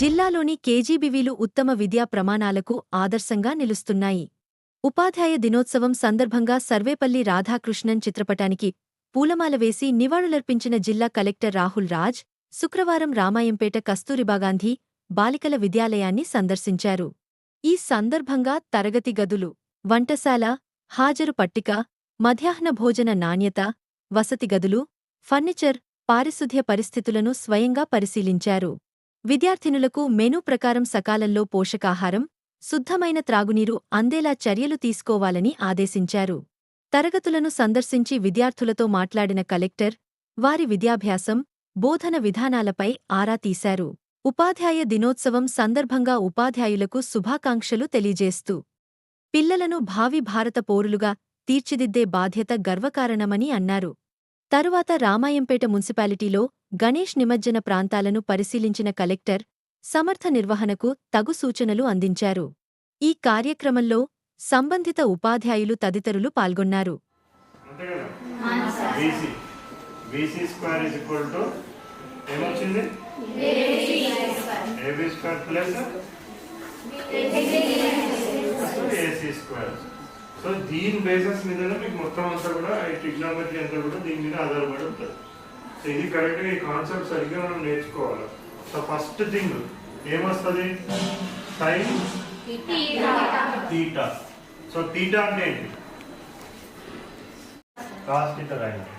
జిల్లాలోని కేజీబీవీలు ఉత్తమ విద్యా ప్రమాణాలకు ఆదర్శంగా నిలుస్తున్నాయి. ఉపాధ్యాయ దినోత్సవం సందర్భంగా సర్వేపల్లి రాధాకృష్ణన్ చిత్రపటానికి పూలమాల వేసి నివాళులర్పించిన జిల్లా కలెక్టర్ రాహుల్ రాజ్ శుక్రవారం రామాయంపేట కస్తూరిబాగాంధీ బాలికల విద్యాలయాన్ని సందర్శించారు. ఈ సందర్భంగా తరగతి గదులు వంటశాల హాజరు పట్టిక మధ్యాహ్న భోజన నాణ్యత వసతి గదులు ఫర్నిచర్ పారిశుధ్య పరిస్థితులను స్వయంగా పరిశీలించారు. విద్యార్థినులకు మెనూ ప్రకారం సకాలంలో పోషకాహారం శుద్ధమైన త్రాగునీరు అందేలా చర్యలు తీసుకోవాలని ఆదేశించారు. తరగతులను సందర్శించి విద్యార్థులతో మాట్లాడిన కలెక్టర్ వారి విద్యాభ్యాసం బోధన విధానాలపై ఆరా తీశారు. ఉపాధ్యాయ దినోత్సవం సందర్భంగా ఉపాధ్యాయులకు శుభాకాంక్షలు తెలియజేస్తూ పిల్లలను భావి భారత పౌరులుగా తీర్చిదిద్దే బాధ్యత గర్వకారణమని అన్నారు. తరువాత రామాయంపేట మున్సిపాలిటీలో గణేష్ నిమజ్జన ప్రాంతాలను పరిశీలించిన కలెక్టర్ సమర్థ నిర్వహణకు తగు సూచనలు అందించారు. ఈ కార్యక్రమంలో సంబంధిత ఉపాధ్యాయులు తదితరులు పాల్గొన్నారు. సో దీని బేసిస్ మీదనే మీకు మొత్తం అంతా కూడా ట్రిగ్నోమెట్రీ అంతా కూడా దీని మీద ఆధారపడి ఉంటుంది. ఇది కరెక్ట్గా ఈ కాన్సెప్ట్ సరిగ్గా మనం నేర్చుకోవాలి. సో ఫస్ట్ థింగ్ ఏమొస్తుంది? Sine theta. సో తీటా అంటే ఏంటి? కాస్ తీటా రాయండి.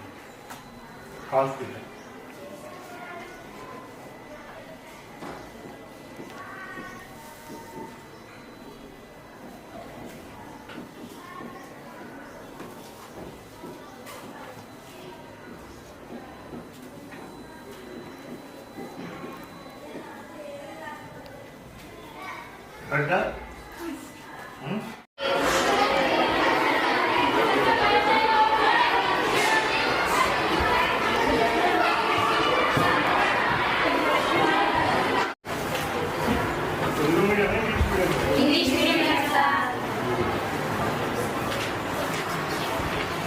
Cos theta. కరెక్టా?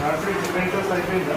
రాత్రి క్లాస్ అయిపోయిందా